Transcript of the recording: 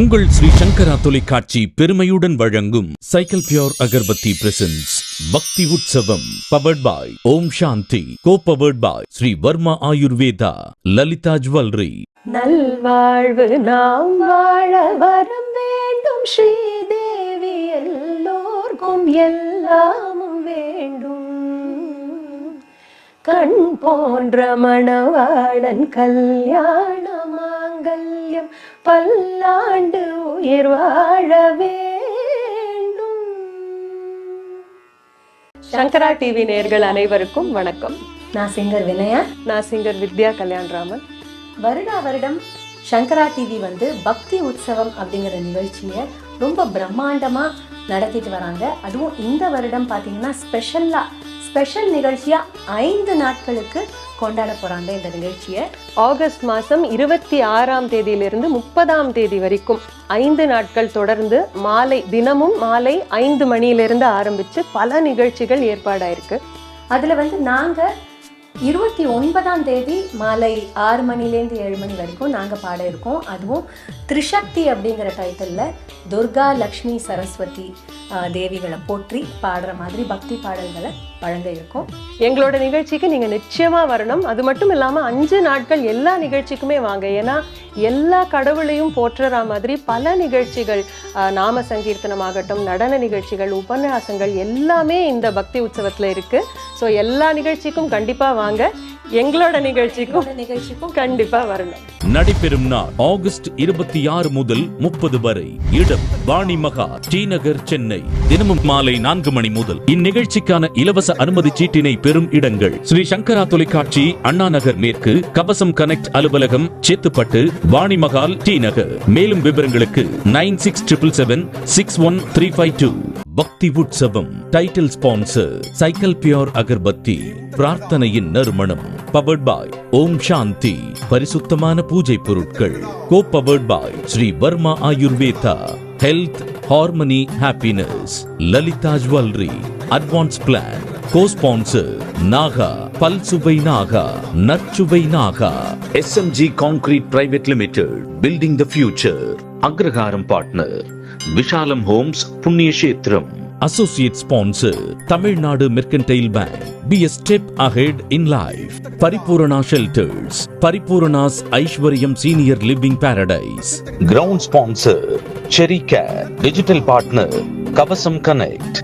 உங்கள் ஸ்ரீ சங்கரா தொலைக்காட்சி பெருமையுடன் வழங்கும் cycle pure agarbatti presents Bhakti Utsavam powered by Om Shanti. Co powered by Sri Varma Ayurveda Lalitha jewellery. நல்வாழ்வு நாம் வாழ வரம் வேண்டும். ஸ்ரீதேவி எல்லோர்க்கும் எல்லாம் கண் போன்ற மணவாளன் கல்யாண மாங்கல்யம் பல்லாண்டு உயிர் வாழ வேண்டும். சங்கரா டிவி நேர்கள் அனைவருக்கும் வணக்கம். நான் சிங்கர் வினயா. நான் சிங்கர் வித்யா கல்யாண்ராமன். வருடா வருடம் சங்கரா டிவி வந்து பக்தி உற்சவம் அப்படிங்கிற நிகழ்ச்சியை ரொம்ப பிரம்மாண்டமா நடத்திட்டு வராங்க. அதுவும் இந்த வருடம் பார்த்தீங்கன்னா ஸ்பெஷல்லா ஸ்பெஷல் நிகழ்ச்சியா ஐந்து நாட்களுக்கு கொண்டாட போறாங்க இந்த நிகழ்ச்சியை. ஆகஸ்ட் மாதம் இருபத்தி ஆறாம் தேதியிலிருந்து முப்பதாம் தேதி வரைக்கும் ஐந்து நாட்கள் தொடர்ந்து மாலை தினமும் மாலை ஐந்து மணியிலிருந்து ஆரம்பித்து பல நிகழ்ச்சிகள் ஏற்பாடாயிருக்கு. அதுல வந்து நாங்க இருபத்தி ஒன்பதாம் தேதி மாலை ஆறு மணிலேருந்து ஏழு மணி வரைக்கும் நாங்கள் பாட இருக்கோம். அதுவும் திரிசக்தி அப்படிங்கிற டைட்டிலில் துர்கா லக்ஷ்மி சரஸ்வதி தேவிகளை போற்றி பாடுற மாதிரி பக்தி பாடல்களை வழங்க இருக்கோம். எங்களோட நிகழ்ச்சிக்கு நீங்கள் நிச்சயமாக வரணும். அது மட்டும் இல்லாமல் அஞ்சு நாட்கள் எல்லா நிகழ்ச்சிக்குமே வாங்க. ஏன்னா எல்லா கடவுளையும் போற்றுற மாதிரி பல நிகழ்ச்சிகள் நாம சங்கீர்த்தனமாகட்டும் நடன நிகழ்ச்சிகள் உபன்யாசங்கள் எல்லாமே இந்த பக்தி உற்சவத்தில் இருக்குது ஸோ எல்லா நிகழ்ச்சிக்கும் கண்டிப்பாக வாங்க. எங்களோட நிகழ்ச்சிக்கும் நிகழ்ச்சிக்கும் கண்டிப்பாக வரணும். நடைபெறும் நாள் ஆகஸ்ட் இருபத்தி ஆறு முதல் முப்பது வரை. இடம் வாணி மகா ஸ்ரீநகர் சென்னை. தினமும் மாலை நான்கு மணி முதல். இந்நிகழ்ச்சிக்கான இலவச அனுமதி சீட்டினை பெறும் இடங்கள். ஸ்ரீ சங்கரா தொலைக்காட்சி அண்ணா நகர் மேற்கு கவசம் கனெக்ட் அலுவலகம் சேத்துப்பட்டு வாணி மகால் டி நகர் மேலும் விவரங்களுக்கு nine six triple seven six one three five two. பக்தி உற்சவம் title sponsor cycle pure agarbatti. பிரார்த்தனையின் நறுமணம் பவர்ட் பாய் ஓம் சாந்தி. பரிசுத்தமான பூஜை பொருட்கள். Co by Sri Varma Ayurveda health harmony happiness Lalitha jewellery advance plan cosponsor Naga பல்சுவை Naga நற்சுவை Naga SMG concrete private limited building the future Agraharam partner Vishalam homes புண்ணியக்ஷேத்திரம் associate sponsor Tamil Nadu mercantile bank be a step ahead in life Paripoorna shelters Paripoorna's Aishwaryam senior living paradise ground sponsor Cheri care digital partner Kavasam connect